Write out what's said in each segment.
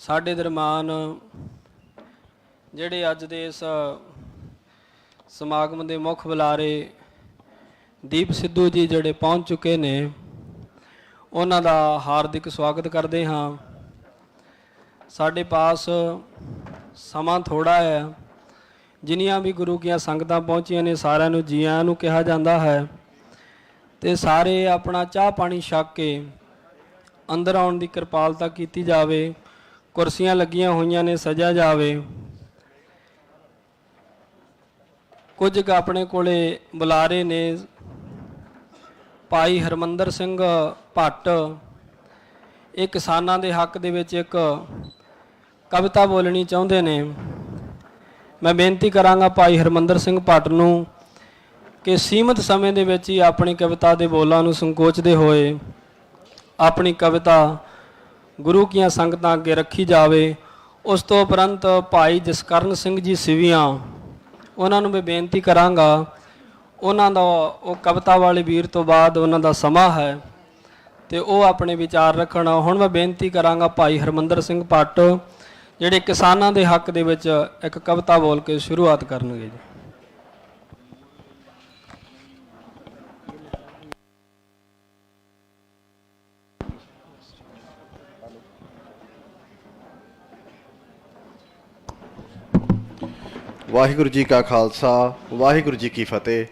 ਸਾਡੇ ਦਰਮਾਨ ਜਿਹੜੇ ਅੱਜ ਦੇ ਇਸ ਸਮਾਗਮ ਦੇ ਮੁੱਖ ਬੁਲਾਰੇ ਦੀਪ ਸਿੱਧੂ ਜੀ ਜਿਹੜੇ ਪਹੁੰਚ ਚੁੱਕੇ ਨੇ, ਉਹਨਾਂ ਦਾ ਹਾਰਦਿਕ ਸਵਾਗਤ ਕਰਦੇ ਹਾਂ। ਸਾਡੇ ਪਾਸ ਸਮਾਂ ਥੋੜਾ ਹੈ। ਜਿੰਨੀਆਂ ਵੀ ਗੁਰੂ ਕੀਆਂ ਸੰਗਤਾਂ ਪਹੁੰਚੀਆਂ ਨੇ, ਸਾਰਿਆਂ ਨੂੰ ਜੀਆਂ ਨੂੰ ਕਿਹਾ ਜਾਂਦਾ ਹੈ। ਤੇ ਸਾਰੇ ਆਪਣਾ ਚਾਹ ਪਾਣੀ ਛੱਕ ਕੇ ਅੰਦਰ ਆਉਣ ਦੀ ਕਿਰਪਾਲਤਾ ਕੀਤੀ ਜਾਵੇ। ਕੁਰਸੀਆਂ ਲੱਗੀਆਂ ਹੋਈਆਂ ਨੇ, ਸਜਾ ਜਾਵੇ। ਕੁਝ ਕੁ ਆਪਣੇ ਕੋਲੇ ਬੁਲਾਰੇ ਨੇ। ਭਾਈ ਹਰਮੰਦਰ ਸਿੰਘ ਭੱਟ, ਇਹ ਕਿਸਾਨਾਂ ਦੇ ਹੱਕ ਦੇ ਵਿੱਚ ਇੱਕ ਕਵਿਤਾ ਬੋਲਣੀ ਚਾਹੁੰਦੇ ਨੇ। ਮੈਂ ਬੇਨਤੀ ਕਰਾਂਗਾ ਭਾਈ ਹਰਮੰਦਰ ਸਿੰਘ ਭੱਟ ਨੂੰ ਕਿ ਸੀਮਤ ਸਮੇਂ ਦੇ ਵਿੱਚ ਹੀ ਆਪਣੀ ਕਵਿਤਾ ਦੇ ਬੋਲਾਂ ਨੂੰ ਸੰਕੋਚਦੇ ਹੋਏ ਆਪਣੀ ਕਵਿਤਾ ਗੁਰੂ ਕੀਆਂ ਸੰਗਤਾਂ ਅੱਗੇ ਰੱਖੀ ਜਾਵੇ। ਉਸ ਤੋਂ ਉਪਰੰਤ ਭਾਈ ਜਸਕਰਨ ਸਿੰਘ ਜੀ ਸਿਵੀਆਂ, ਉਹਨਾਂ ਨੂੰ ਮੈਂ ਬੇਨਤੀ ਕਰਾਂਗਾ, ਉਹਨਾਂ ਦਾ ਉਹ ਕਵਿਤਾ ਵਾਲੇ ਵੀਰ ਤੋਂ ਬਾਅਦ ਉਹਨਾਂ ਦਾ ਸਮਾਂ ਹੈ ਤੇ ਉਹ ਆਪਣੇ ਵਿਚਾਰ ਰੱਖਣ। ਹੁਣ ਮੈਂ ਬੇਨਤੀ ਕਰਾਂਗਾ ਭਾਈ ਹਰਮੰਦਰ ਸਿੰਘ ਭੱਟ, ਜਿਹੜੇ ਕਿਸਾਨਾਂ ਦੇ ਹੱਕ ਦੇ ਵਿੱਚ ਇੱਕ ਕਵਿਤਾ ਬੋਲ ਕੇ ਸ਼ੁਰੂਆਤ ਕਰਨਗੇ ਜੀ। ਵਾਹਿਗੁਰੂ ਜੀ ਕਾ ਖਾਲਸਾ, ਵਾਹਿਗੁਰੂ ਜੀ ਕੀ ਫਤਿਹ।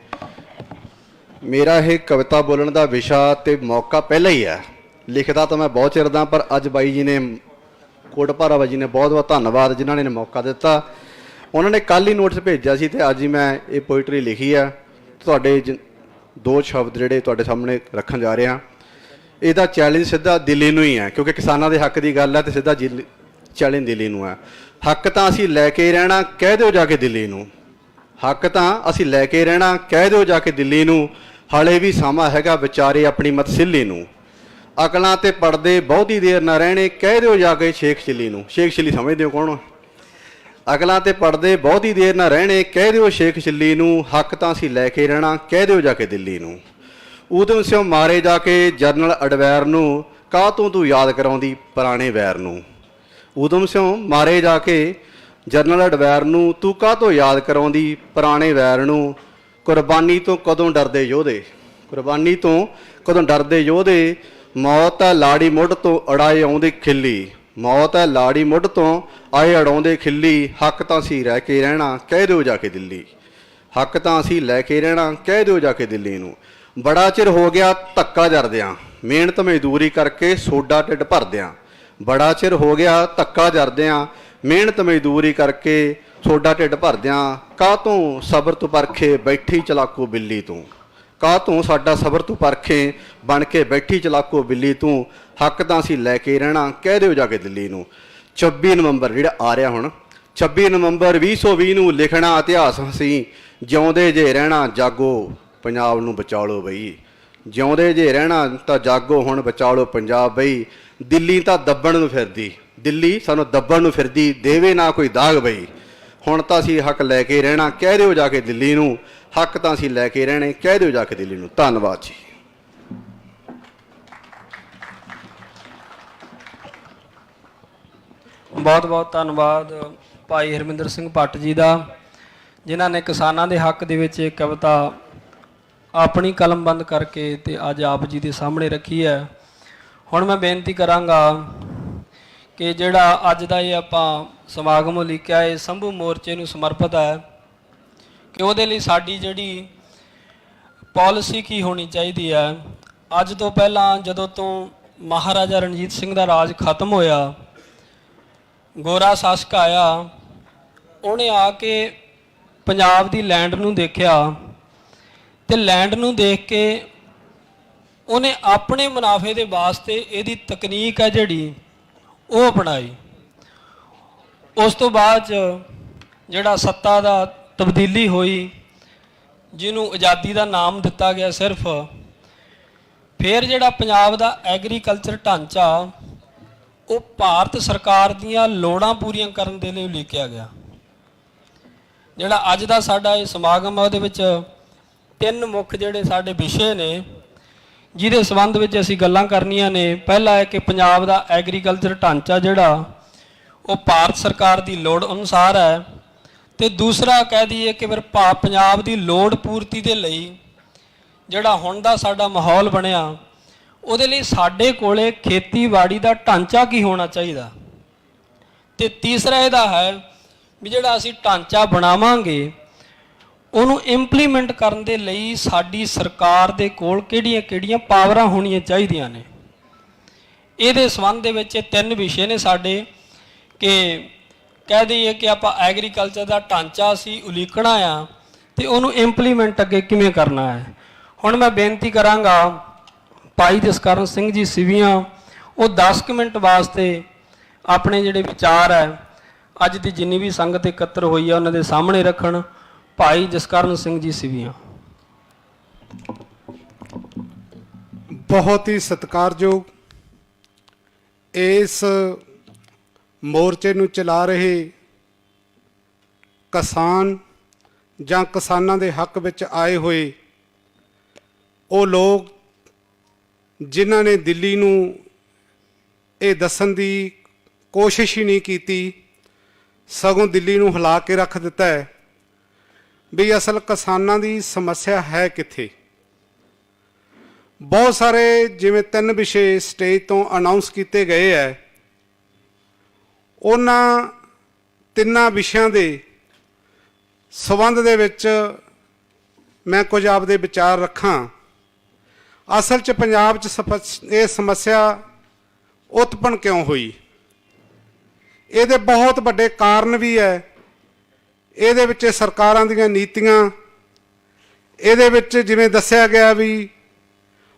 ਮੇਰਾ ਇਹ ਕਵਿਤਾ ਬੋਲਣ ਦਾ ਵਿਸ਼ਾ ਤੇ ਮੌਕਾ ਪਹਿਲਾਂ ਹੀ ਹੈ। ਲਿਖਦਾ ਤਾਂ ਮੈਂ ਬਹੁਤ ਚਿਰ ਦਾ, ਪਰ ਅੱਜ ਬਾਈ ਜੀ ਨੇ ਕੋਟਪਾਰਾ ਬਾਈ ਜੀ ਨੇ ਬਹੁਤ ਬਹੁਤ ਧੰਨਵਾਦ ਜਿਨ੍ਹਾਂ ਨੇ ਮੌਕਾ ਦਿੱਤਾ। ਉਹਨਾਂ ਨੇ ਕੱਲ ਹੀ ਨੋਟਿਸ ਭੇਜਿਆ ਸੀ ਤੇ ਅੱਜ ਹੀ ਮੈਂ ਇਹ ਪੋਇਟਰੀ ਲਿਖੀ ਆ ਤੁਹਾਡੇ ਜ- ਦੋ ਸ਼ਬਦ ਜਿਹੜੇ ਤੁਹਾਡੇ ਸਾਹਮਣੇ ਰੱਖਣ ਜਾ ਰਿਹਾ। ਇਹਦਾ ਚੈਲੰਜ ਸਿੱਧਾ ਦਿੱਲੀ ਨੂੰ ਹੀ ਹੈ, ਕਿਉਂਕਿ ਕਿਸਾਨਾਂ ਦੇ ਹੱਕ ਦੀ ਗੱਲ ਹੈ ਤੇ ਸਿੱਧਾ ਜਿਲ- ਦਿੱਲੀ ਨੂੰ ਹੈ। ਹੱਕ ਤਾਂ ਅਸੀਂ ਲੈ ਕੇ ਰਹਿਣਾ, ਕਹਿ ਦਿਓ ਜਾ ਕੇ ਦਿੱਲੀ ਨੂੰ। ਹੱਕ ਤਾਂ ਅਸੀਂ ਲੈ ਕੇ ਰਹਿਣਾ, ਕਹਿ ਦਿਓ ਜਾ ਕੇ ਦਿੱਲੀ ਨੂੰ। ਹਾਲੇ ਵੀ ਸਮਾਂ ਹੈਗਾ ਵਿਚਾਰੇ ਆਪਣੀ ਮਤਸਿੱਲੀ ਨੂੰ। ਅਕਲਾਂ ਤੇ ਪੜਦੇ ਬਹੁਤੀ ਦੇਰ ਨਾ ਰਹਿਣੇ, ਕਹਿ ਦਿਓ ਜਾ ਕੇ ਸ਼ੇਖ ਚਿੱਲੀ ਨੂੰ। ਸ਼ੇਖ ਚਿੱਲੀ ਸਮਝਦੇ ਹੋ ਕੌਣ ਅਕਲਾਂ ਤੇ ਪੜਦੇ ਬਹੁਤੀ ਦੇਰ ਨਾ ਰਹਿਣੇ, ਕਹਿ ਦਿਓ ਸ਼ੇਖ ਚਿੱਲੀ ਨੂੰ। ਹੱਕ ਤਾਂ ਅਸੀਂ ਲੈ ਕੇ ਰਹਿਣਾ, ਕਹਿ ਦਿਓ ਜਾ ਕੇ ਦਿੱਲੀ ਨੂੰ। ਊਧਮ ਸਿੰਘ ਮਾਰੇ ਜਾ ਕੇ ਜਨਰਲ ਅਡਵੈਰ ਨੂੰ, ਕਾਹ ਤੋਂ ਤੂੰ ਯਾਦ ਕਰਾਉਂਦੀ ਪੁਰਾਣੇ ਵੈਰ ਨੂੰ? ਊਧਮ ਸਿੰਘ ਮਾਰੇ ਜਾ ਕੇ ਜਨਰਲ ਅਡਵੈਰ ਨੂੰ ਤੂੰ ਕਾਹ ਤੋਂ ਯਾਦ ਕਰਾਉਂਦੀ ਪੁਰਾਣੇ ਵੈਰ ਨੂੰ? ਕੁਰਬਾਨੀ ਤੋਂ ਕਦੋਂ ਡਰਦੇ ਯੋਧੇ? ਕੁਰਬਾਨੀ ਤੋਂ ਕਦੋਂ ਡਰਦੇ ਯੋਧੇ? ਮੌਤ ਹੈ ਲਾੜੀ ਮੁੱਢ ਤੋਂ ਅੜਾਏ ਆਉਂਦੇ ਖਿੱਲੀ। ਮੌਤ ਹੈ ਲਾੜੀ ਮੁੱਢ ਤੋਂ ਆਏ ਅੜਾਉਂਦੇ ਖਿੱਲੀ। ਹੱਕ ਤਾਂ ਸੀ ਰਹਿ ਕੇ ਰਹਿਣਾ, ਕਹਿ ਦਿਓ ਜਾ ਕੇ ਦਿੱਲੀ। ਹੱਕ ਤਾਂ ਅਸੀਂ ਲੈ ਕੇ ਰਹਿਣਾ, ਕਹਿ ਦਿਓ ਜਾ ਕੇ ਦਿੱਲੀ ਨੂੰ। ਬੜਾ ਚਿਰ ਹੋ ਗਿਆ ਧੱਕਾ ਜਰਦਿਆਂ। ਮਿਹਨਤ ਮਜ਼ਦੂਰੀ ਕਰਕੇ ਸੋਡਾ ਢਿੱਡ ਭਰਦਿਆਂ ਬੜਾ ਚਿਰ ਹੋ ਗਿਆ ਧੱਕਾ ਜਰਦਿਆਂ, ਮਿਹਨਤ ਮਜ਼ਦੂਰੀ ਕਰਕੇ ਸੋਡਾ ਢਿੱਡ ਭਰਦਿਆਂ, ਕਾਹ ਤੋਂ ਸਬਰ ਤੋਂ ਪਰਖੇ ਬੈਠੀ ਚਲਾਕੋ ਬਿੱਲੀ ਤੂੰ? ਕਾਹ ਤੋਂ ਸਾਡਾ ਸਬਰ ਤੂੰ ਪਰਖੇ ਬਣ ਕੇ ਬੈਠੀ ਚਲਾਕੋ ਬਿੱਲੀ ਤੂੰ? ਹੱਕ ਤਾਂ ਅਸੀਂ ਲੈ ਕੇ ਰਹਿਣਾ, ਕਹਿ ਦਿਓ ਜਾ ਕੇ ਦਿੱਲੀ ਨੂੰ। 26 ਨਵੰਬਰ, ਜਿਹੜਾ ਆ ਰਿਹਾ ਹੁਣ 26 ਨਵੰਬਰ 2020 ਨੂੰ ਲਿਖਣਾ ਇਤਿਹਾਸ ਅਸੀਂ, ਜਿਉਂਦੇ ਜੇ ਰਹਿਣਾ ਜਾਗੋ, ਪੰਜਾਬ ਨੂੰ ਬਚਾ ਲਓ ਬਈ। ਜਿਉਂਦੇ ਜੇ ਰਹਿਣਾ ਤਾਂ ਜਾਗੋ ਹੁਣ ਬਚਾ ਪੰਜਾਬ ਬਈ। ਦਿੱਲੀ ਤਾਂ ਦੱਬਣ ਨੂੰ ਫਿਰਦੀ। ਦਿੱਲੀ ਸਾਨੂੰ ਦੱਬਣ ਨੂੰ ਫਿਰਦੀ, ਦੇਵੇ ਨਾ ਕੋਈ ਦਾਗ ਬਈ। ਹੁਣ ਤਾਂ ਅਸੀਂ ਹੱਕ ਲੈ ਕੇ ਰਹਿਣਾ, ਕਹਿ ਦਿਓ ਜਾ ਕੇ ਦਿੱਲੀ ਨੂੰ। ਹੱਕ ਤਾਂ ਅਸੀਂ ਲੈ ਕੇ ਰਹਿਣੇ, ਕਹਿ ਦਿਓ ਜਾ ਕੇ ਦਿੱਲੀ ਨੂੰ। ਧੰਨਵਾਦ ਜੀ। ਬਹੁਤ ਬਹੁਤ ਧੰਨਵਾਦ ਭਾਈ ਹਰਮਿੰਦਰ ਸਿੰਘ ਭੱਟ ਜੀ ਦਾ, ਜਿਨ੍ਹਾਂ ਨੇ ਕਿਸਾਨਾਂ ਦੇ ਹੱਕ ਦੇ ਵਿੱਚ ਇਹ ਕਵਿਤਾ ਆਪਣੀ ਕਲਮਬੰਦ ਕਰਕੇ ਤੇ ਅੱਜ ਆਪ ਜੀ ਦੇ ਸਾਹਮਣੇ ਰੱਖੀ ਹੈ। ਹੁਣ ਮੈਂ ਬੇਨਤੀ ਕਰਾਂਗਾ ਕਿ ਜਿਹੜਾ ਅੱਜ ਦਾ ਇਹ ਆਪਾਂ ਸਮਾਗਮ ਲਿਖਿਆ ਇਹ ਸੰਭੂ ਮੋਰਚੇ ਨੂੰ ਸਮਰਪਿਤ ਹੈ ਕਿ ਉਹਦੇ ਲਈ ਸਾਡੀ ਜਿਹੜੀ ਪਾਲਿਸੀ ਕੀ ਹੋਣੀ ਚਾਹੀਦੀ ਹੈ। ਅੱਜ ਤੋਂ ਪਹਿਲਾਂ ਜਦੋਂ ਤੋਂ ਮਹਾਰਾਜਾ ਰਣਜੀਤ ਸਿੰਘ ਦਾ ਰਾਜ ਖਤਮ ਹੋਇਆ, ਗੋਰਾ ਸ਼ਾਸਕ ਆਇਆ, ਉਹਨੇ ਆ ਕੇ ਪੰਜਾਬ ਦੀ ਲੈਂਡ ਨੂੰ ਦੇਖਿਆ। ਤੇ ਲੈਂਡ ਨੂੰ ਦੇਖ ਕੇ ਉਹਨੇ ਆਪਣੇ ਮੁਨਾਫੇ ਦੇ ਵਾਸਤੇ ਇਹਦੀ ਤਕਨੀਕ ਹੈ ਜਿਹੜੀ, ਉਹ ਅਪਣਾਈ। ਉਸ ਤੋਂ ਬਾਅਦ 'ਚ ਜਿਹੜਾ ਸੱਤਾ ਦਾ ਤਬਦੀਲੀ ਹੋਈ, ਜਿਹਨੂੰ ਆਜ਼ਾਦੀ ਦਾ ਨਾਮ ਦਿੱਤਾ ਗਿਆ ਸਿਰਫ, ਫਿਰ ਜਿਹੜਾ ਪੰਜਾਬ ਦਾ ਐਗਰੀਕਲਚਰ ਢਾਂਚਾ, ਉਹ ਭਾਰਤ ਸਰਕਾਰ ਦੀਆਂ ਲੋੜਾਂ ਪੂਰੀਆਂ ਕਰਨ ਦੇ ਲਈ ਲਿਖਿਆ ਗਿਆ। ਜਿਹੜਾ ਅੱਜ ਦਾ ਸਾਡਾ ਇਹ ਸਮਾਗਮ ਹੈ ਉਹਦੇ ਵਿੱਚ ਤਿੰਨ ਮੁੱਖ ਜਿਹੜੇ ਸਾਡੇ ਵਿਸ਼ੇ ਨੇ, ਜਿਹਦੇ ਸੰਬੰਧ ਵਿੱਚ ਅਸੀਂ ਗੱਲਾਂ ਕਰਨੀਆਂ ਨੇ, ਪਹਿਲਾ ਹੈ ਕਿ ਪੰਜਾਬ ਦਾ ਐਗਰੀਕਲਚਰ ਢਾਂਚਾ ਜਿਹੜਾ, ਉਹ ਭਾਰਤ ਸਰਕਾਰ ਦੀ ਲੋੜ ਅਨੁਸਾਰ ਹੈ ਤੇ ਦੂਸਰਾ ਕਹਿ ਦਈਏ ਕਿ ਫਿਰ ਭਾ- ਪੰਜਾਬ ਦੀ ਲੋੜ ਪੂਰਤੀ ਦੇ ਲਈ ਜਿਹੜਾ ਹੁਣ ਦਾ ਸਾਡਾ ਮਾਹੌਲ ਬਣਿਆ, ਉਹਦੇ ਲਈ ਸਾਡੇ ਕੋਲੇ ਖੇਤੀਬਾੜੀ ਦਾ ਢਾਂਚਾ ਕੀ ਹੋਣਾ ਚਾਹੀਦਾ? ਤੇ ਤੀਸਰਾ ਇਹਦਾ ਹੈ ਵੀ ਜਿਹੜਾ ਅਸੀਂ ਢਾਂਚਾ ਬਣਾਵਾਂਗੇ ਉਹਨੂੰ ਇੰਪਲੀਮੈਂਟ ਕਰਨ ਦੇ ਲਈ ਸਾਡੀ ਸਰਕਾਰ ਦੇ ਕੋਲ ਕਿਹੜੀਆਂ-ਕਿਹੜੀਆਂ ਪਾਵਰਾਂ ਹੋਣੀਆਂ ਚਾਹੀਦੀਆਂ ਨੇ? ਇਹਦੇ ਸੰਬੰਧ ਦੇ ਵਿੱਚ ਇਹ ਤਿੰਨ ਵਿਸ਼ੇ ਨੇ ਸਾਡੇ ਕਿ ਕਹਿ ਦਈਏ ਕਿ ਆਪਾਂ ਐਗਰੀਕਲਚਰ ਦਾ ਢਾਂਚਾ ਸੀ ਉਲੀਕਣਾ ਆ ਤੇ ਉਹਨੂੰ ਇੰਪਲੀਮੈਂਟ ਅੱਗੇ ਕਿਵੇਂ ਕਰਨਾ ਹੈ? ਹੁਣ ਮੈਂ ਬੇਨਤੀ ਕਰਾਂਗਾ ਭਾਈ ਜਸਕਰਨ ਸਿੰਘ ਜੀ ਸਿਵੀਆਂ, ਉਹ 10 ਕੁ ਮਿੰਟ ਵਾਸਤੇ ਆਪਣੇ ਜਿਹੜੇ ਵਿਚਾਰ ਹੈ, ਅੱਜ ਦੀ ਜਿੰਨੀ ਵੀ ਸੰਗਤ ਇਕੱਤਰ ਹੋਈ ਆ, ਉਹਨਾਂ ਦੇ ਸਾਹਮਣੇ ਰੱਖਣ। ਭਾਈ ਜਸਕਰਨ ਸਿੰਘ ਜੀ ਸਿਵੀਆਂ ਬਹੁਤ ਹੀ ਸਤਿਕਾਰਯੋਗ ਇਸ ਮੋਰਚੇ ਨੂੰ ਚਲਾ ਰਹੇ ਕਿਸਾਨ ਜਾਂ ਕਿਸਾਨਾਂ ਦੇ ਹੱਕ ਵਿੱਚ ਆਏ ਹੋਏ ਉਹ ਲੋਕ ਜਿਨ੍ਹਾਂ ਨੇ ਦਿੱਲੀ ਨੂੰ ਇਹ ਦੱਸਣ ਦੀ ਕੋਸ਼ਿਸ਼ ਹੀ ਨਹੀਂ ਕੀਤੀ, ਸਗੋਂ ਦਿੱਲੀ ਨੂੰ ਹਿਲਾ ਕੇ ਰੱਖ ਦਿੱਤਾ ਹੈ। ਵੀ ਅਸਲ ਕਿਸਾਨਾਂ ਦੀ ਸਮੱਸਿਆ ਹੈ ਕਿੱਥੇ? ਬਹੁਤ ਸਾਰੇ ਜਿਵੇਂ ਤਿੰਨ ਵਿਸ਼ੇ ਸਟੇਜ ਤੋਂ ਅਨਾਉਂਸ ਕੀਤੇ ਗਏ ਹੈ ਉਹਨਾਂ ਤਿੰਨਾਂ ਵਿਸ਼ਿਆਂ ਦੇ ਸਬੰਧ ਦੇ ਵਿੱਚ ਮੈਂ ਕੁਝ ਆਪਦੇ ਵਿਚਾਰ ਰੱਖਾਂ। ਅਸਲ 'ਚ ਪੰਜਾਬ 'ਚ ਸਪ- ਇਹ ਸਮੱਸਿਆ ਉਤਪਨ ਕਿਉਂ ਹੋਈ? ਇਹਦੇ ਬਹੁਤ ਵੱਡੇ ਕਾਰਨ ਵੀ ਹੈ ਇਹਦੇ ਵਿੱਚ ਸਰਕਾਰਾਂ ਦੀਆਂ ਨੀਤੀਆਂ, ਇਹਦੇ ਵਿੱਚ ਜਿਵੇਂ ਦੱਸਿਆ ਗਿਆ ਵੀ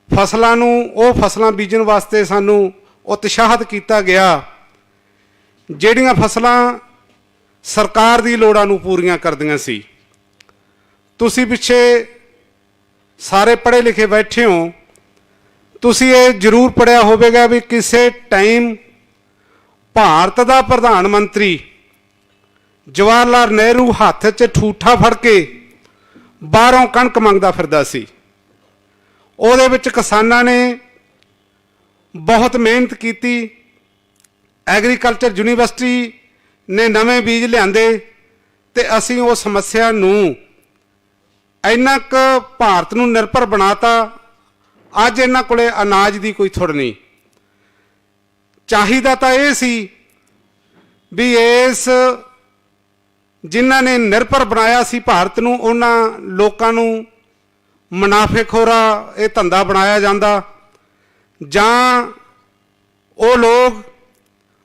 ਫਸਲਾਂ ਨੂੰ, ਉਹ ਫਸਲਾਂ ਬੀਜਣ ਵਾਸਤੇ ਸਾਨੂੰ ਉਤਸ਼ਾਹਿਤ ਕੀਤਾ ਗਿਆ, ਜਿਹੜੀਆਂ ਫਸਲਾਂ ਸਰਕਾਰ ਦੀ ਲੋੜਾਂ ਨੂੰ ਪੂਰੀਆਂ ਕਰਦੀਆਂ ਸੀ। ਤੁਸੀਂ ਪਿੱਛੇ ਸਾਰੇ ਪੜ੍ਹੇ ਲਿਖੇ ਬੈਠੇ ਹੋ, ਤੁਸੀਂ ਇਹ ਜ਼ਰੂਰ ਪੜਿਆ ਹੋਵੇਗਾ ਵੀ ਕਿਸੇ ਟਾਈਮ ਭਾਰਤ ਦਾ ਪ੍ਰਧਾਨ ਮੰਤਰੀ ਜਵਾਹਰ ਲਾਲ ਨਹਿਰੂ ਹੱਥ 'ਚ ਠੂਠਾ ਫੜ ਕੇ ਬਾਹਰੋਂ ਕਣਕ ਮੰਗਦਾ ਫਿਰਦਾ ਸੀ। ਉਹਦੇ ਵਿੱਚ ਕਿਸਾਨਾਂ ਨੇ ਬਹੁਤ ਮਿਹਨਤ ਕੀਤੀ। ਐਗਰੀਕਲਚਰ ਯੂਨੀਵਰਸਿਟੀ ਨੇ ਨਵੇਂ ਬੀਜ ਲਿਆਂਦੇ ਤੇ ਅਸੀਂ ਉਹ ਸਮੱਸਿਆ ਨੂੰ ਇੰਨਾ ਕੁ ਭਾਰਤ ਨੂੰ ਨਿਰਭਰ ਬਣਾਤਾ। ਅੱਜ ਇਹਨਾਂ ਕੋਲੇ ਅਨਾਜ ਦੀ ਕੋਈ ਥੁੜ ਨਹੀਂ। ਚਾਹੀਦਾ ਤਾਂ ਇਹ ਸੀ ਵੀ ਇਸ ਜਿਨ੍ਹਾਂ ਨੇ ਨਿਰਭਰ ਬਣਾਇਆ ਸੀ ਭਾਰਤ ਨੂੰ, ਉਹਨਾਂ ਲੋਕਾਂ ਨੂੰ ਮੁਨਾਫੇਖੋਰਾ ਇਹ ਧੰਦਾ ਬਣਾਇਆ ਜਾਂਦਾ। ਜਾਂ ਉਹ ਲੋਕ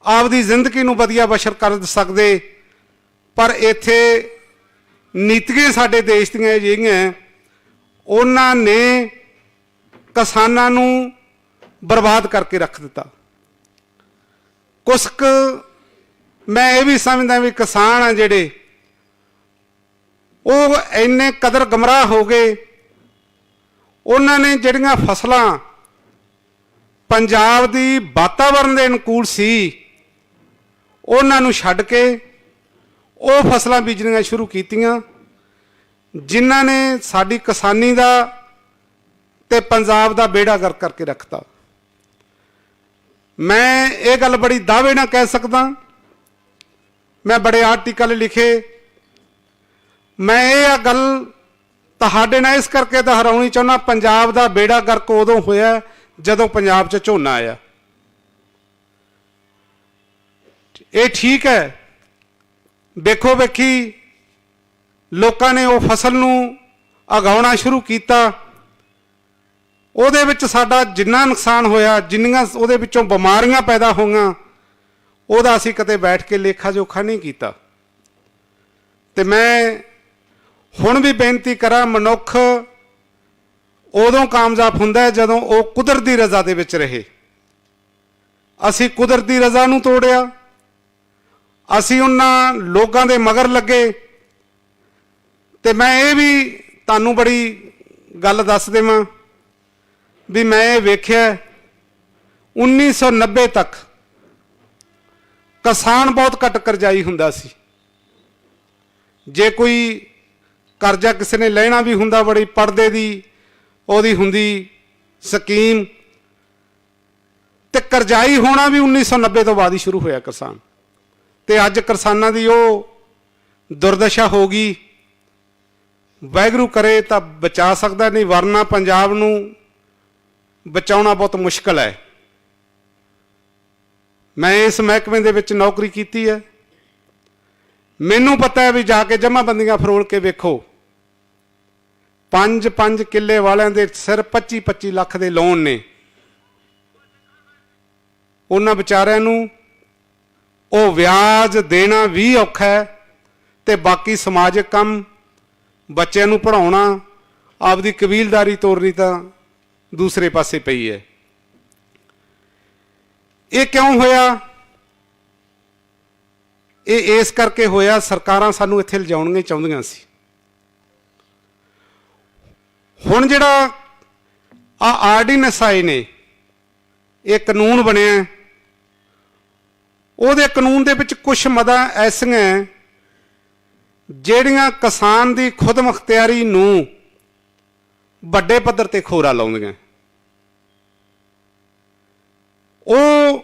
ਆਪਦੀ ਜ਼ਿੰਦਗੀ ਨੂੰ ਵਧੀਆ ਬਸ਼ਰ ਕਰ ਸਕਦੇ, ਪਰ ਇੱਥੇ ਨੀਤੀਆਂ ਸਾਡੇ ਦੇਸ਼ ਦੀਆਂ ਜਿਹੜੀਆਂ, ਉਹਨਾਂ ਨੇ ਕਿਸਾਨਾਂ ਨੂੰ ਬਰਬਾਦ ਕਰਕੇ ਰੱਖ ਦਿੱਤਾ। ਕੁਛ ਕੁ ਮੈਂ ਇਹ ਵੀ ਸਮਝਦਾ ਵੀ ਕਿਸਾਨ ਆ ਜਿਹੜੇ ਉਹ ਇੰਨੇ ਕਦਰ ਗਮਰਾਹ ਹੋ ਗਏ। ਉਹਨਾਂ ਨੇ ਜਿਹੜੀਆਂ ਫਸਲਾਂ ਪੰਜਾਬ ਦੀ ਵਾਤਾਵਰਣ ਦੇ ਅਨੁਕੂਲ ਸੀ, ਉਹਨਾਂ ਨੂੰ ਛੱਡ ਕੇ ਉਹ ਫਸਲਾਂ ਬੀਜਣੀਆਂ ਸ਼ੁਰੂ ਕੀਤੀਆਂ, ਜਿਨ੍ਹਾਂ ਨੇ ਸਾਡੀ ਕਿਸਾਨੀ ਦਾ ਤੇ ਪੰਜਾਬ ਦਾ ਬੇੜਾ ਗਰ ਕਰਕੇ ਰੱਖਤਾ। ਮੈਂ ਇਹ ਗੱਲ ਬੜੀ ਦਾਅਵੇ ਨਾਲ ਕਹਿ ਸਕਦਾ, ਮੈਂ ਬੜੇ ਆਰਟੀਕਲ ਲਿਖੇ ਮੈਂ ਇਹ ਗੱਲ ਤੁਹਾਡੇ ਨਾਲ ਇਸ ਕਰਕੇ ਦੁਹਰਾਉਣੀ ਚਾਹੁੰਦਾ, ਪੰਜਾਬ ਦਾ ਬੇੜਾ ਗਰਕ ਉਦੋਂ ਹੋਇਆ ਜਦੋਂ ਪੰਜਾਬ 'ਚ ਝੋਨਾ ਆਇਆ। ਇਹ ਠੀਕ ਹੈ। ਵੇਖੋ ਵੇਖੀ, ਲੋਕਾਂ ਨੇ ਉਹ ਫਸਲ ਨੂੰ ਉਗਾਉਣਾ ਸ਼ੁਰੂ ਕੀਤਾ। ਉਹਦੇ ਵਿੱਚ ਸਾਡਾ ਜਿੰਨਾ ਨੁਕਸਾਨ ਹੋਇਆ, ਜਿੰਨੀਆਂ ਉਹਦੇ ਵਿੱਚੋਂ ਬਿਮਾਰੀਆਂ ਪੈਦਾ ਹੋਈਆਂ, ਉਹਦਾ ਅਸੀਂ ਕਦੇ ਬੈਠ ਕੇ ਲੇਖਾ ਜੋਖਾ ਨਹੀਂ ਕੀਤਾ। ਤੇ ਮੈਂ ਹੁਣ ਵੀ ਬੇਨਤੀ ਕਰਾਂ, ਮਨੁੱਖ ਉਦੋਂ ਕਾਮਯਾਬ ਹੁੰਦਾ ਹੈ ਜਦੋਂ ਉਹ ਕੁਦਰਤ ਦੀ ਰਜ਼ਾ ਦੇ ਵਿੱਚ ਰਹੇ। ਅਸੀਂ ਕੁਦਰਤ ਦੀ ਰਜ਼ਾ ਨੂੰ ਤੋੜਿਆ। ਅਸੀਂ ਉਹਨਾਂ ਲੋਕਾਂ ਦੇ ਮਗਰ ਲੱਗੇ। ਤੇ ਮੈਂ ਇਹ ਵੀ ਤੁਹਾਨੂੰ ਬੜੀ ਗੱਲ ਦੱਸ ਦੇਵਾਂ ਵੀ ਮੈਂ ਇਹ ਵੇਖਿਆ 1990 ਤੱਕ ਕਿਸਾਨ ਬਹੁਤ ਘੱਟ ਕਰਜ਼ਾਈ ਹੁੰਦਾ ਸੀ। ਜੇ ਕੋਈ ਕਰਜ਼ਾ ਕਿਸੇ ਨੇ ਲੈਣਾ ਵੀ ਹੁੰਦਾ ਬੜੀ ਪਰਦੇ ਦੀ, ਉਹਦੀ ਹੁੰਦੀ ਸਕੀਮ। ਤੇ ਕਰਜ਼ਾਈ ਹੋਣਾ ਵੀ 1990 ਤੋਂ ਬਾਅਦ ਹੀ ਸ਼ੁਰੂ ਹੋਇਆ ਕਿਸਾਨ। ਤੇ ਅੱਜ ਕਿਸਾਨਾਂ ਦੀ ਉਹ ਦੁਰਦਸ਼ਾ ਹੋ ਗਈ। ਵਾਹਿਗੁਰੂ ਕਰੇ ਤਾਂ ਬਚਾ ਸਕਦਾ, ਨਹੀਂ ਵਰਨਾ ਪੰਜਾਬ ਨੂੰ ਬਚਾਉਣਾ ਬਹੁਤ ਮੁਸ਼ਕਲ ਹੈ। ਮੈਂ ਇਸ ਮਹਿਕਮੇ ਦੇ ਵਿੱਚ ਨੌਕਰੀ ਕੀਤੀ ਹੈ। ਮੈਨੂੰ ਪਤਾ ਹੈ ਵੀ ਜਾ ਕੇ ਜਮ੍ਹਾਂਬੰਦੀਆਂ ਫਰੋਲ ਕੇ ਵੇਖੋ। ਪੰਜ ਪੰਜ ਕਿੱਲੇ ਵਾਲਿਆਂ ਦੇ ਸਿਰ 25 25 ਲੱਖ ਦੇ ਲੋਨ ਨੇ। ਉਹਨਾਂ ਵਿਚਾਰਿਆਂ ਨੂੰ ਉਹ ਵਿਆਜ ਦੇਣਾ ਵੀ ਔਖਾ ਹੈ ਤੇ ਬਾਕੀ ਸਮਾਜਿਕ ਕੰਮ, ਬੱਚਿਆਂ ਨੂੰ ਪੜਾਉਣਾ ਆਪਦੀ ਕਬੀਲਦਾਰੀ ਤੋਰਨੀ ਤਾਂ ਦੂਸਰੇ ਪਾਸੇ ਪਈ ਹੈ। ਇਹ ਕਿਉਂ ਹੋਇਆ? ਇਹ ਇਸ ਕਰਕੇ ਹੋਇਆ, ਸਰਕਾਰਾਂ ਸਾਨੂੰ ਇੱਥੇ ਲਿਜਾਉਣੀਆਂ ਚਾਹੁੰਦੀਆਂ ਸੀ। ਹੁਣ ਜਿਹੜਾ ਆ ਆਰਡੀਨੈਂਸ ਆਏ ਨੇ, ਇਹ ਕਾਨੂੰਨ ਬਣਿਆ ਉਹਦੇ ਕਾਨੂੰਨ ਦੇ ਵਿੱਚ ਕੁਝ ਮਦਾਂ ਐਸੀਆਂ ਜਿਹੜੀਆਂ ਕਿਸਾਨ ਦੀ ਖੁਦਮੁਖਤਿਆਰੀ ਨੂੰ ਵੱਡੇ ਪੱਧਰ ਤੇ ਖੋਰਾ ਲਾਉਂਦੀਆਂ। ਉਹ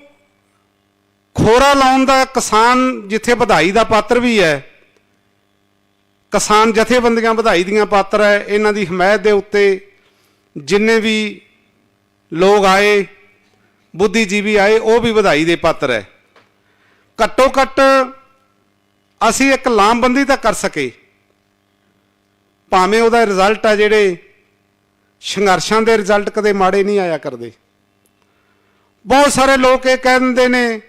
ਖੋਰਾ ਲਾਉਣ ਦਾ ਕਿਸਾਨ ਜਿੱਥੇ ਵਧਾਈ ਦਾ ਪਾਤਰ ਵੀ ਹੈ ਕਿਸਾਨ ਜਥੇਬੰਦੀਆਂ ਵਧਾਈ ਦੀਆਂ ਪਾਤਰ ਹੈ, ਇਹਨਾਂ ਦੀ ਹਮਾਇਤ ਦੇ ਉੱਤੇ ਜਿੰਨੇ ਵੀ ਲੋਕ ਆਏ, ਬੁੱਧੀਜੀਵੀ ਆਏ, ਉਹ ਵੀ ਵਧਾਈ ਦੇ ਪਾਤਰ ਹੈ। ਘੱਟੋ ਘੱਟ ਅਸੀਂ ਇੱਕ ਲਾਮਬੰਦੀ ਤਾਂ ਕਰ ਸਕੇ। ਭਾਵੇਂ ਉਹਦਾ ਰਿਜ਼ਲਟ ਆ ਜਿਹੜੇ ਸੰਘਰਸ਼ਾਂ ਦੇ ਰਿਜ਼ਲਟ ਕਦੇ ਮਾੜੇ ਨਹੀਂ ਆਇਆ ਕਰਦੇ। ਬਹੁਤ ਸਾਰੇ ਲੋਕ ਇਹ ਕਹਿੰਦੇ ਨੇ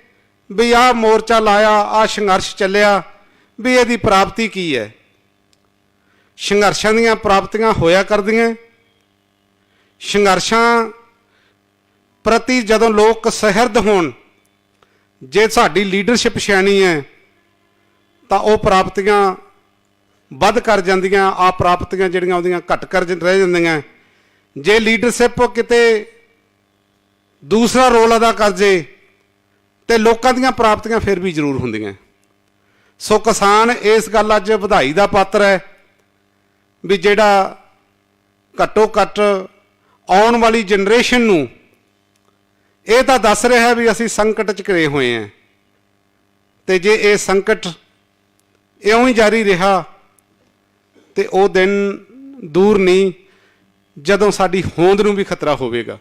ਵੀ ਆਹ ਮੋਰਚਾ ਲਾਇਆ, ਆਹ ਸੰਘਰਸ਼ ਚੱਲਿਆ, ਵੀ ਇਹਦੀ ਪ੍ਰਾਪਤੀ ਕੀ ਹੈ? ਸੰਘਰਸ਼ਾਂ ਦੀਆਂ ਪ੍ਰਾਪਤੀਆਂ ਹੋਇਆ ਕਰਦੀਆਂ। ਸੰਘਰਸ਼ਾਂ ਪ੍ਰਤੀ ਜਦੋਂ ਲੋਕ ਸਹਿਰਦ ਹੋਣ, ਜੇ ਸਾਡੀ ਲੀਡਰਸ਼ਿਪ ਸਿਆਣੀ ਹੈ, ਤਾਂ ਉਹ ਪ੍ਰਾਪਤੀਆਂ ਵੱਧ ਕਰ ਜਾਂਦੀਆਂ, ਆ ਪ੍ਰਾਪਤੀਆਂ ਜਿਹੜੀਆਂ ਉਹਦੀਆਂ ਘਟ ਕਰ ਰਹਿ ਜਾਂਦੀਆਂ। ਜੇ ਲੀਡਰਸ਼ਿਪ ਕਿਤੇ ਦੂਸਰਾ ਰੋਲ ਅਦਾ ਕਰ ਜੇ, ਤੇ ਲੋਕਾਂ ਦੀਆਂ ਪ੍ਰਾਪਤੀਆਂ ਫਿਰ ਵੀ ਜ਼ਰੂਰ ਹੁੰਦੀਆਂ। ਸੋ ਕਿਸਾਨ, ਇਸ ਗੱਲ ਅੱਜ ਵਧਾਈ ਦਾ ਪਾਤਰ ਹੈ। ਵੀ ਜਿਹੜਾ ਘੱਟੋ ਘੱਟ ਆਉਣ ਵਾਲੀ ਜਨਰੇਸ਼ਨ ਨੂੰ ਇਹ ਤਾਂ ਦੱਸ ਰਿਹਾ ਵੀ ਅਸੀਂ ਸੰਕਟ ਚ ਘਿਰੇ ਹੋਏ ਹਾਂ। ਤੇ ਜੇ ਇਹ ਸੰਕਟ ਇਉਂ ਹੀ ਜਾਰੀ ਰਿਹਾ ਤੇ ਉਹ ਦਿਨ ਦੂਰ ਨਹੀਂ, ਜਦੋਂ ਸਾਡੀ ਹੋਂਦ ਨੂੰ ਵੀ ਖਤਰਾ ਹੋਵੇਗਾ।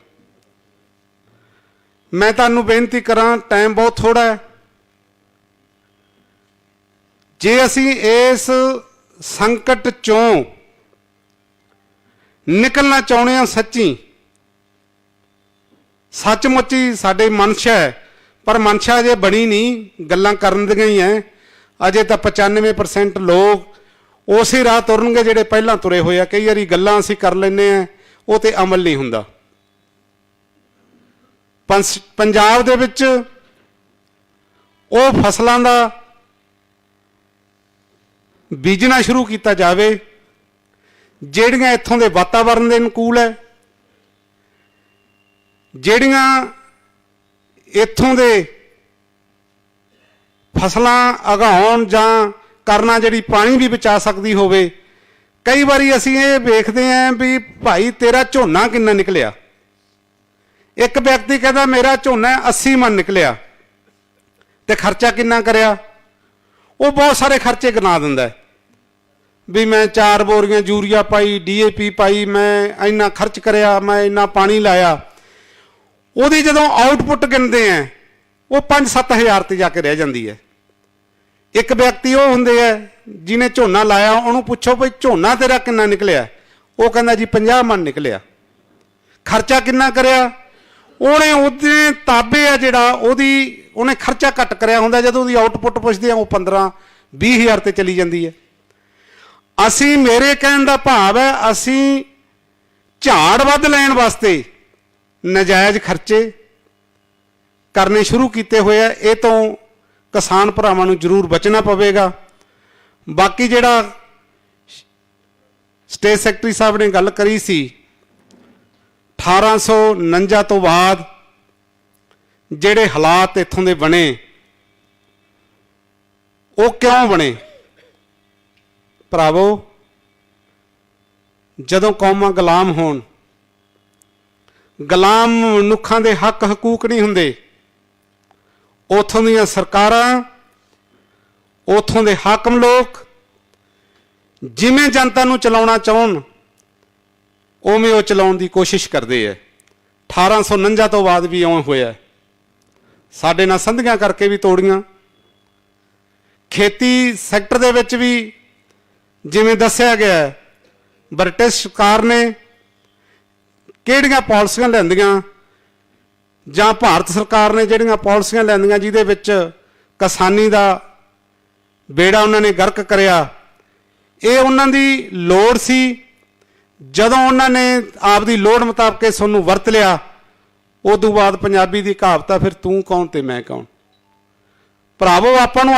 ਮੈਂ ਤੁਹਾਨੂੰ ਬੇਨਤੀ ਕਰਾਂ ਟਾਈਮ ਬਹੁਤ ਥੋੜਾ ਹੈ। ਜੇ ਅਸੀਂ ਇਸ ਸੰਕਟ ਚੋਂ ਨਿਕਲਣਾ ਚਾਹੁੰਦੇ ਹਾਂ ਸੱਚੀ। ਸੱਚਮੁੱਚ ਹੀ ਸਾਡੇ ਮਨਸ਼ਾ ਹੈ, ਪਰ ਮਨਸ਼ਾ ਅਜੇ ਬਣੀ ਨਹੀਂ, ਗੱਲਾਂ ਕਰਨ ਦੀਆਂ ਹੀ ਐ। ਅਜੇ ਤਾਂ 95% ਲੋਕ ਉਸੇ ਰਾਹ ਤੁਰਨਗੇ ਜਿਹੜੇ ਪਹਿਲਾਂ ਤੁਰੇ ਹੋਏ ਆ। ਕਈ ਵਾਰੀ ਗੱਲਾਂ ਅਸੀਂ ਕਰ ਲੈਨੇ ਆ, ਉਹ ਤੇ ਅਮਲ ਨਹੀਂ ਹੁੰਦਾ। ਪੰਸ- ਪੰਜਾਬ ਦੇ ਵਿੱਚ ਉਹ ਫਸਲਾਂ ਦਾ ਬੀਜਣਾ ਸ਼ੁਰੂ ਕੀਤਾ ਜਾਵੇ। ਜਿਹੜੀਆਂ ਇੱਥੋਂ ਦੇ ਵਾਤਾਵਰਣ ਦੇ ਅਨੁਕੂਲ ਹੈ, ਜਿਹੜੀਆਂ ਇੱਥੋਂ ਦੇ ਫਸਲਾਂ ਉਗਾਉਣ ਜਾਂ ਕਰਨਾ ਜਿਹੜੀ ਪਾਣੀ ਵੀ ਬਚਾ ਸਕਦੀ ਹੋਵੇ, ਕਈ ਵਾਰੀ ਅਸੀਂ ਇਹ ਵੇਖਦੇ ਆਂ ਵੀ ਭਾਈ ਤੇਰਾ ਝੋਨਾ ਕਿੰਨਾ ਨਿਕਲਿਆ। ਇੱਕ ਵਿਅਕਤੀ ਕਹਿੰਦਾ, ਮੇਰਾ ਝੋਨਾ 80 ਮਣ ਨਿਕਲਿਆ ਤੇ ਖਰਚਾ ਕਿੰਨਾ ਕਰਿਆ? ਉਹ ਬਹੁਤ ਸਾਰੇ ਖਰਚੇ ਗਿਣਾ ਦਿੰਦਾ ਹੈ। ਵੀ ਮੈਂ ਚਾਰ ਬੋਰੀਆਂ ਯੂਰੀਆ ਪਾਈ ਡੀਏਪੀ ਪਾਈ, ਮੈਂ ਇੰਨਾ ਖਰਚ ਕਰਿਆ, ਮੈਂ ਇੰਨਾ ਪਾਣੀ ਲਾਇਆ। ਉਹਦੀ ਜਦੋਂ ਆਊਟਪੁੱਟ ਗਿਣਦੇ ਆ ਉਹ 5-7000 ਤੇ ਜਾ ਕੇ ਰਹਿ ਜਾਂਦੀ ਹੈ ਇੱਕ ਵਿਅਕਤੀ ਉਹ ਹੁੰਦੇ ਆ ਜਿਹਨੇ ਝੋਨਾ ਲਾਇਆ, ਉਹਨੂੰ ਪੁੱਛੋ ਭਈ ਝੋਨਾ ਤੇਰਾ ਕਿੰਨਾ ਨਿਕਲਿਆ? ਉਹ ਕਹਿੰਦਾ ਜੀ 50 ਮਣ ਨਿਕਲਿਆ। ਖਰਚਾ ਕਿੰਨਾ ਕਰਿਆ? ਉਹਨੇ ਉਹਦੇ ਤਾਬੇ ਆ ਜਿਹੜਾ, ਉਹਦੀ, ਉਹਨੇ ਖਰਚਾ ਘੱਟ ਕਰਿਆ ਹੁੰਦਾ, ਜਦੋਂ ਉਹਦੀ ਆਊਟਪੁੱਟ ਪੁੱਛਦੇ ਆ, ਉਹ 15 20000 ਤੇ ਚਲੀ ਜਾਂਦੀ ਹੈ ਅਸੀਂ ਮੇਰੇ ਕਹਿਣ ਦਾ ਭਾਵ ਹੈ ਅਸੀਂ ਝਾੜ ਵੱਧ ਲੈਣ ਵਾਸਤੇ ਨਜਾਇਜ਼ ਖਰਚੇ ਕਰਨੇ ਸ਼ੁਰੂ ਕੀਤੇ ਹੋਏ ਆ। ਇਹ ਤੋਂ ਕਿਸਾਨ ਭਰਾਵਾਂ ਨੂੰ ਜ਼ਰੂਰ ਬਚਣਾ ਪਵੇਗਾ। ਬਾਕੀ ਜਿਹੜਾ ਸਟੇਟ ਸੈਕਟਰੀ ਸਾਹਿਬ ਨੇ ਗੱਲ ਕਰੀ ਸੀ 1849 ਤੋਂ ਬਾਅਦ ਜਿਹੜੇ ਹਾਲਾਤ ਇੱਥੋਂ ਦੇ ਬਣੇ, ਉਹ ਕਿਉਂ ਬਣੇ? ਭਰਾਵੋ, ਜਦੋਂ ਕੌਮਾਂ ਗੁਲਾਮ ਹੋਣ, ਗੁਲਾਮ ਮਨੁੱਖਾਂ ਦੇ ਹੱਕ ਹਕੂਕ ਨਹੀਂ ਹੁੰਦੇ, ਉਥੋਂ ਦੀਆਂ ਸਰਕਾਰਾਂ, ਉਥੋਂ ਦੇ ਹਾਕਮ ਲੋਕ ਜਿਵੇਂ ਜਨਤਾ ਨੂੰ ਚਲਾਉਣਾ ਚਾਹਣ, ਉਵੇਂ ਉਹ ਚਲਾਉਣ ਦੀ ਕੋਸ਼ਿਸ਼ ਕਰਦੇ ਐ। 1849 ਤੋਂ ਬਾਅਦ ਵੀ ਇਉਂ ਹੋਇਆ ਸਾਡੇ ਨਾਲ ਸੰਧੀਆਂ ਕਰਕੇ ਵੀ ਤੋੜੀਆਂ। ਖੇਤੀ ਸੈਕਟਰ ਦੇ ਵਿੱਚ ਵੀ ਜਿਵੇਂ ਦੱਸਿਆ ਗਿਆ ਹੈ, ਬ੍ਰਿਟਿਸ਼ ਸਰਕਾਰ ਨੇ ਕਿਹੜੀਆਂ ਪਾਲਿਸੀਆਂ ਲੈਂਦੀਆਂ? ਜਾਂ ਭਾਰਤ ਸਰਕਾਰ ਨੇ ਜਿਹੜੀਆਂ ਪਾਲਿਸੀਆਂ ਲੈਂਦੀਆਂ ਜਿਹਦੇ ਵਿੱਚ ਕਿਸਾਨੀ ਦਾ ਬੇੜਾ ਉਹਨਾਂ ਨੇ ਗਰਕ ਕਰਿਆ ਇਹ ਉਹਨਾਂ ਦੀ ਲੋੜ ਸੀ। ਜਦੋਂ ਉਹਨਾਂ ਨੇ ਆਪਦੀ ਲੋੜ ਮੁਤਾਬਕ ਇਸ ਨੂੰ ਵਰਤ ਲਿਆ ਉਦੋਂ ਬਾਅਦ ਪੰਜਾਬੀ ਦੀ ਕਹਾਵਤ ਆ ਫਿਰ ਤੂੰ ਕੌਣ ਤੇ ਮੈਂ ਕੌਣ? ਭਰਾਵੋ ਆਪਾਂ ਨੂੰ